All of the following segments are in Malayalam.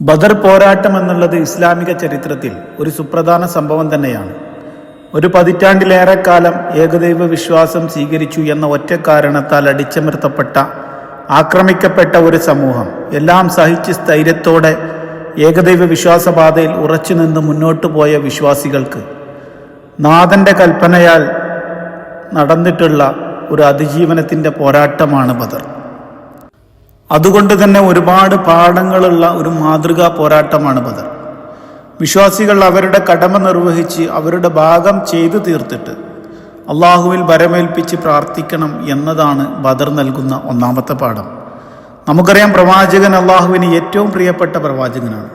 ബദർ പോരാട്ടം എന്നുള്ളത് ഇസ്ലാമിക ചരിത്രത്തിൽ ഒരു സുപ്രധാന സംഭവം തന്നെയാണ്. ഒരു പതിറ്റാണ്ടിലേറെ കാലം ഏകദൈവ വിശ്വാസം സ്വീകരിച്ചു എന്ന ഒറ്റ കാരണത്താൽ അടിച്ചമർത്തപ്പെട്ട ആക്രമിക്കപ്പെട്ട ഒരു സമൂഹം. എല്ലാം സഹിച്ച് സ്ഥൈര്യത്തോടെ ഏകദൈവ വിശ്വാസപാതയിൽ ഉറച്ചു നിന്ന് മുന്നോട്ടു പോയ വിശ്വാസികൾക്ക് നാഥന്റെ കൽപ്പനയാൽ നടന്നിട്ടുള്ള ഒരു അതിജീവനത്തിന്റെ പോരാട്ടമാണ് ബദർ. അതുകൊണ്ട് തന്നെ ഒരുപാട് പാഠങ്ങളുള്ള ഒരു മാതൃകാ പോരാട്ടമാണ് ബദർ. വിശ്വാസികൾ അവരുടെ കടമ നിർവഹിച്ച് അവരുടെ ഭാഗം ചെയ്തു തീർത്തിട്ട് അള്ളാഹുവിൽ വരമേൽപ്പിച്ച് പ്രാർത്ഥിക്കണം എന്നതാണ് ബദർ നൽകുന്ന ഒന്നാമത്തെ പാഠം. നമുക്കറിയാം പ്രവാചകൻ അള്ളാഹുവിന് ഏറ്റവും പ്രിയപ്പെട്ട പ്രവാചകനാണ്.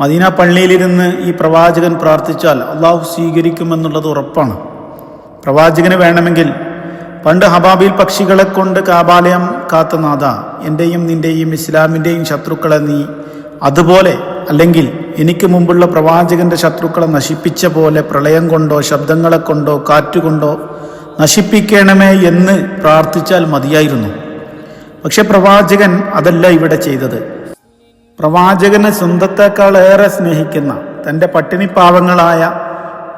മദീന പള്ളിയിലിരുന്ന് ഈ പ്രവാചകൻ പ്രാർത്ഥിച്ചാൽ അള്ളാഹു സ്വീകരിക്കുമെന്നുള്ളത് ഉറപ്പാണ്. പ്രവാചകന് വേണമെങ്കിൽ പണ്ട് ഹബാബിൽ പക്ഷികളെ കൊണ്ട് കാബാലയം കാത്ത നാഥ. എന്റെയും നിന്റെയും ഇസ്ലാമിന്റെയും ശത്രുക്കളെ നീ അതുപോലെ അല്ലെങ്കിൽ എനിക്ക് മുമ്പുള്ള പ്രവാചകന്റെ ശത്രുക്കളെ നശിപ്പിച്ച പോലെ പ്രളയം കൊണ്ടോ ശബ്ദങ്ങളെ കൊണ്ടോ കാറ്റുകൊണ്ടോ നശിപ്പിക്കണമേ എന്ന് പ്രാർത്ഥിച്ചാൽ മതിയായിരുന്നു. പക്ഷെ പ്രവാചകൻ അതല്ല ഇവിടെ ചെയ്തത്. പ്രവാചകനെ സ്വന്തത്തെക്കാൾ ഏറെ സ്നേഹിക്കുന്ന തന്റെ പട്ടിണിപ്പാവങ്ങളായ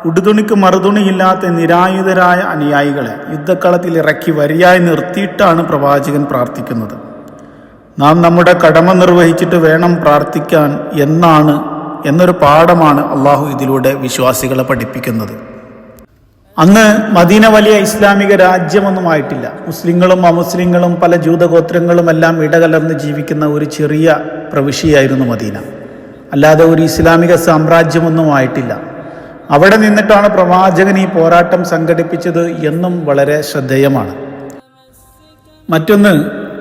ഉടുതുണിക്ക് മറുതുണിയില്ലാത്ത നിരായുധരായ അനുയായികളെ യുദ്ധക്കളത്തിൽ ഇറക്കി വരിയായി നിർത്തിയിട്ടാണ് പ്രവാചകൻ പ്രാർത്ഥിക്കുന്നത്. നാം നമ്മുടെ കടമ നിർവഹിച്ചിട്ട് വേണം പ്രാർത്ഥിക്കാൻ എന്നാണ് എന്നൊരു പാഠമാണ് അള്ളാഹു ഇതിലൂടെ വിശ്വാസികളെ പഠിപ്പിക്കുന്നത്. അന്ന് മദീന വലിയ ഇസ്ലാമിക രാജ്യമൊന്നുമായിട്ടില്ല മുസ്ലിങ്ങളും അമുസ്ലിങ്ങളും പല ജൂതഗോത്രങ്ങളും എല്ലാം ഇടകലർന്ന് ജീവിക്കുന്ന ഒരു ചെറിയ പ്രവിശ്യയായിരുന്നു മദീന. അല്ലാതെ ഒരു ഇസ്ലാമിക സാമ്രാജ്യമൊന്നും ആയിട്ടില്ല. അവിടെ നിന്നിട്ടാണ് പ്രവാചകൻ ഈ പോരാട്ടം സംഘടിപ്പിച്ചത് എന്നും വളരെ ശ്രദ്ധേയമാണ്. മറ്റൊന്ന്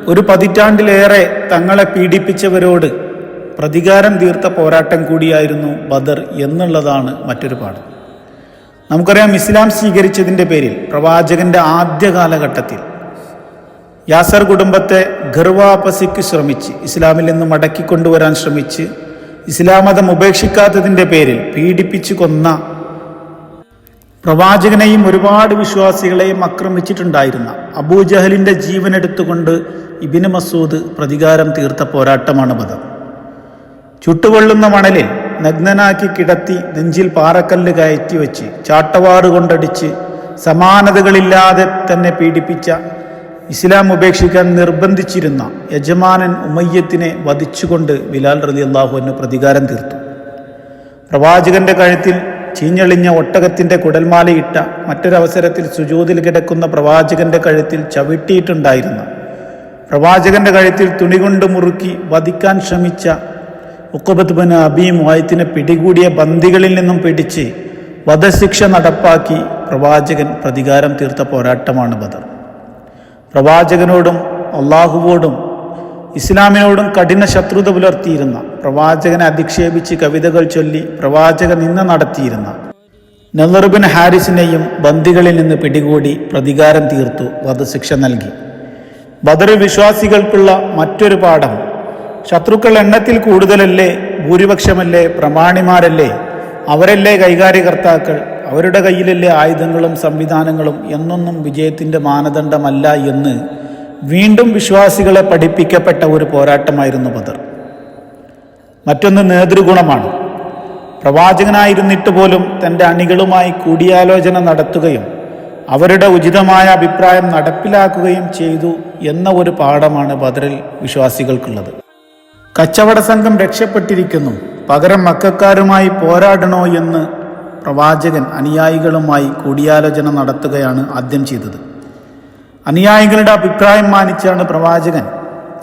ഒരു പതിറ്റാണ്ടിലേറെ തങ്ങളെ പീഡിപ്പിച്ചവരോട് പ്രതികാരം തീർത്ത പോരാട്ടം കൂടിയായിരുന്നു ബദർ എന്നുള്ളതാണ് മറ്റൊരു പാഠം. നമുക്കറിയാം ഇസ്ലാം സ്വീകരിച്ചതിന്റെ പേരിൽ പ്രവാചകന്റെ ആദ്യ കാലഘട്ടത്തിൽ യാസർ കുടുംബത്തെ ഗർവാപസിക്ക് ശ്രമിച്ച് ഇസ്ലാമിൽ നിന്ന് മടക്കിക്കൊണ്ടുവരാൻ ശ്രമിച്ച് ഇസ്ലാം മതം ഉപേക്ഷിക്കാത്തതിന്റെ പേരിൽ പീഡിപ്പിച്ചു കൊന്ന പ്രവാചകനെയും ഒരുപാട് വിശ്വാസികളെയും ആക്രമിച്ചിട്ടുണ്ടായിരുന്ന ജീവൻ എടുത്തുകൊണ്ട് ഇബിന് മസൂദ് പ്രതികാരം തീർത്ത പോരാട്ടമാണ് മതം ചുട്ടുകൊള്ളുന്ന മണലിൽ നഗ്നനാക്കി കിടത്തി നെഞ്ചിൽ പാറക്കല്ല് കയറ്റി വെച്ച് ചാട്ടവാറ് കൊണ്ടടിച്ച് സമാനതകളില്ലാതെ തന്നെ പീഡിപ്പിച്ച ഇസ്ലാം ഉപേക്ഷിക്കാൻ നിർബന്ധിച്ചിരുന്ന യജമാനൻ ഉമയ്യത്തിനെ വധിച്ചുകൊണ്ട് ബിലാൽ റലി അള്ളാഹുവിന് പ്രതികാരം തീർത്തു. പ്രവാചകന്റെ കഴുത്തിൽ ചീഞ്ഞളിഞ്ഞ ഒട്ടകത്തിന്റെ കുടൽമാലയിട്ട മറ്റൊരവസരത്തിൽ സുജൂതിൽ കിടക്കുന്ന പ്രവാചകന്റെ കഴുത്തിൽ ചവിട്ടിയിട്ടുണ്ടായിരുന്ന. പ്രവാചകന്റെ കഴുത്തിൽ തുണി കൊണ്ട് മുറുക്കി വധിക്കാൻ ശ്രമിച്ച ഉക്കബത്ത് ബൻ അബി മുഹായത്തിനെ പിടികൂടിയ ബന്ദികളിൽ നിന്നും പിടിച്ച് വധശിക്ഷ നടപ്പാക്കി പ്രവാചകൻ പ്രതികാരം തീർത്ത പോരാട്ടമാണ് ബദർ. പ്രവാചകനോടും അള്ളാഹുവോടും ഇസ്ലാമിനോടും കഠിന ശത്രുത പുലർത്തിയിരുന്ന പ്രവാചകനെ അധിക്ഷേപിച്ച് കവിതകൾ ചൊല്ലി പ്രവാചക നിന്ന നടത്തിയിരുന്ന. നെല്ലറുബിൻ ഹാരിസിനെയും ബന്ദികളിൽ നിന്ന് പിടികൂടി പ്രതികാരം തീർത്തു വധശിക്ഷ നൽകി. ബദർ വിശ്വാസികൾക്കുള്ള മറ്റൊരു പാഠം. ശത്രുക്കൾ എണ്ണത്തിൽ കൂടുതലല്ലേ ഭൂരിപക്ഷമല്ലേ പ്രമാണിമാരല്ലേ അവരല്ലേ കൈകാര്യകർത്താക്കൾ അവരുടെ കയ്യിലല്ലേ ആയുധങ്ങളും സംവിധാനങ്ങളും എന്നൊന്നും വിജയത്തിന്റെ മാനദണ്ഡമല്ല എന്ന് വീണ്ടും വിശ്വാസികളെ പഠിപ്പിക്കപ്പെട്ട ഒരു പോരാട്ടമായിരുന്നു ബദർ. മറ്റൊന്ന് നേതൃഗുണമാണ്. പ്രവാചകനായിരുന്നിട്ട് പോലും തന്റെ അണികളുമായി കൂടിയാലോചന നടത്തുകയും അവരുടെ ഉചിതമായ അഭിപ്രായം നടപ്പിലാക്കുകയും ചെയ്തു എന്ന ഒരു പാഠമാണ് ബദറിൽ വിശ്വാസികൾക്കുള്ളത്. കച്ചവട സംഘം രക്ഷപ്പെട്ടിരിക്കുന്നു. പകരം മക്കാരുമായി പോരാടണോ എന്ന് പ്രവാചകൻ അനുയായികളുമായി കൂടിയാലോചന നടത്തുകയാണ് ആദ്യം ചെയ്തത്. അനുയായികളുടെ അഭിപ്രായം മാനിച്ചാണ് പ്രവാചകൻ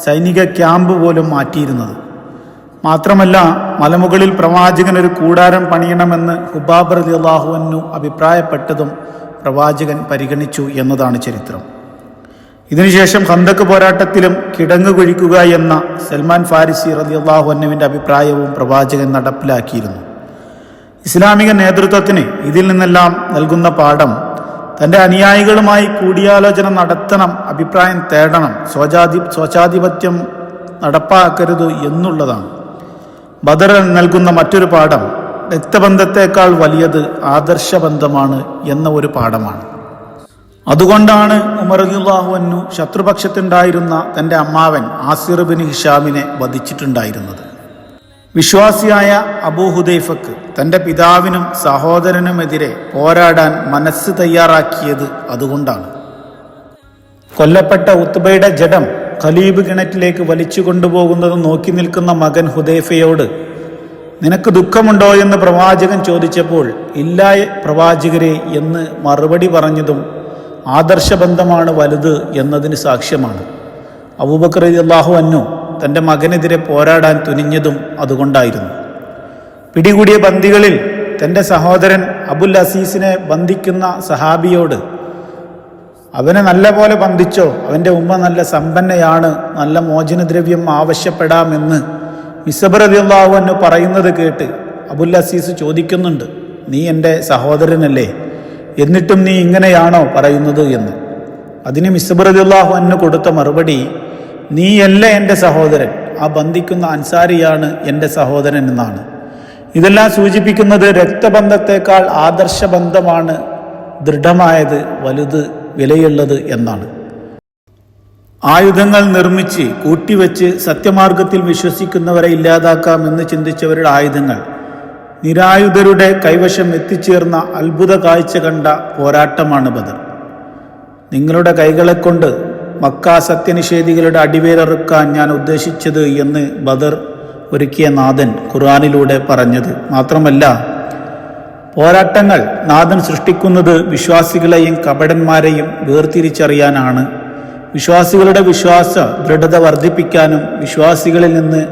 സൈനിക ക്യാമ്പ് പോലും മാറ്റിയിരുന്നത്. മാത്രമല്ല മലമുകളിൽ പ്രവാചകൻ ഒരു കൂടാരം പണിയണമെന്ന് ഹുബാബ് റലി അള്ളാഹുവിനു അഭിപ്രായപ്പെട്ടതും പ്രവാചകൻ പരിഗണിച്ചു എന്നതാണ് ചരിത്രം. ഇതിനുശേഷം ഹന്തക്ക് പോരാട്ടത്തിലും കിടങ്ങ് കുഴിക്കുക എന്ന സൽമാൻ ഫാരിസി റലി അള്ളാഹുവിന്റെ അഭിപ്രായവും പ്രവാചകൻ നടപ്പിലാക്കിയിരുന്നു. ഇസ്ലാമിക നേതൃത്വത്തിന് ഇതിൽ നിന്നെല്ലാം നൽകുന്ന പാഠം തന്റെ അനുയായികളുമായി കൂടിയാലോചന നടത്തണം അഭിപ്രായം തേടണം സ്വജാതി സ്വചാധിപത്യം നടപ്പാക്കരുത് എന്നുള്ളതാണ്. ബദർ നൽകുന്ന മറ്റൊരു പാഠം രക്തബന്ധത്തെക്കാൾ വലിയത് ആദർശബന്ധമാണ് എന്ന ഒരു പാഠമാണ്. അതുകൊണ്ടാണ് ഉമർ അലിള്ളാഹുവന്നു ശത്രുപക്ഷത്തുണ്ടായിരുന്ന തന്റെ അമ്മാവൻ ആസിർ ബിൻ ഹിഷാമിനെ വധിച്ചിട്ടുണ്ടായിരുന്നത്. വിശ്വാസിയായ അബൂഹുദൈഫക്ക് തന്റെ പിതാവിനും സഹോദരനുമെതിരെ പോരാടാൻ മനസ്സ് തയ്യാറാക്കിയത് അതുകൊണ്ടാണ്. കൊല്ലപ്പെട്ട ഉത്തുബയുടെ ജഡം ഖലീബ് കിണറ്റിലേക്ക് വലിച്ചു കൊണ്ടുപോകുന്നത് നോക്കി നിൽക്കുന്ന മകൻ ഹുദൈഫയോട് നിനക്ക് ദുഃഖമുണ്ടോ? എന്ന് പ്രവാചകൻ ചോദിച്ചപ്പോൾ ഇല്ല പ്രവാചകരെ എന്ന് മറുപടി പറഞ്ഞതും ആദർശബന്ധമാണ് വലുത് എന്നതിന് സാക്ഷ്യമാണ്. അബൂബക്കർ അള്ളാഹു അന്നു തന്റെ മകനെതിരെ പോരാടാൻ തുനിഞ്ഞതും അതുകൊണ്ടായിരുന്നു. പിടികൂടിയ ബന്ദികളിൽ തന്റെ സഹോദരൻ അബുൽ അസീസിനെ ബന്ധിക്കുന്ന സഹാബിയോട് അവനെ നല്ല പോലെ ബന്ധിച്ചോ അവന്റെ ഉമ്മ നല്ല സമ്പന്നയാണ് നല്ല മോചനദ്രവ്യം ആവശ്യപ്പെടാമെന്ന് മിസബർ അലിയുള്ളാഹു എന്ന് പറയുന്നത് കേട്ട് അബുൽ അസീസ് ചോദിക്കുന്നുണ്ട് നീ എന്റെ സഹോദരനല്ലേ? എന്നിട്ടും നീ ഇങ്ങനെയാണോ പറയുന്നത് എന്ന്? അതിന് മിസബർ അലിയുള്ളാഹു അന്ന് കൊടുത്ത മറുപടി നീയല്ല എന്റെ സഹോദരൻ? ആ ബന്ധിക്കുന്ന അൻസാരിയാണ് എന്റെ സഹോദരൻ എന്നാണ്. ഇതെല്ലാം സൂചിപ്പിക്കുന്നത് രക്തബന്ധത്തെക്കാൾ ആദർശബന്ധമാണ് ദൃഢമായത് വലുത് വിലയുള്ളത് എന്നാണ്. ആയുധങ്ങൾ നിർമ്മിച്ച് കൂട്ടിവെച്ച് സത്യമാർഗത്തിൽ വിശ്വസിക്കുന്നവരെ ഇല്ലാതാക്കാമെന്ന് ചിന്തിച്ചവരുടെ ആയുധങ്ങൾ നിരായുധരുടെ കൈവശം എത്തിച്ചേർന്ന അത്ഭുത കാഴ്ച കണ്ട പോരാട്ടമാണ് ബദർ. നിങ്ങളുടെ കൈകളെ കൊണ്ട് മക്ക സത്യനിഷേധികളുടെ അടിവേരറുക്കാൻ ഞാൻ ഉദ്ദേശിച്ചത് എന്ന് ബദർ ഒരുക്കിയ നാഥൻ ഖുർആാനിലൂടെ പറഞ്ഞത്. മാത്രമല്ല പോരാട്ടങ്ങൾ നാഥൻ സൃഷ്ടിക്കുന്നത് വിശ്വാസികളെയും കപടന്മാരെയും വേർതിരിച്ചറിയാനാണ്. വിശ്വാസികളുടെ വിശ്വാസ ദൃഢത വർദ്ധിപ്പിക്കാനും വിശ്വാസികളിൽ നിന്ന്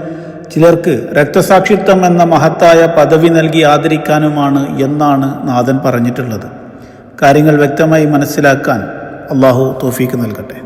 ചിലർക്ക് രക്തസാക്ഷിത്വം എന്ന മഹത്തായ പദവി നൽകി ആദരിക്കാനുമാണ് എന്നാണ് നാഥൻ പറഞ്ഞിട്ടുള്ളത്. കാര്യങ്ങൾ വ്യക്തമായി മനസ്സിലാക്കാൻ അള്ളാഹു തോഫീക്ക് നൽകട്ടെ.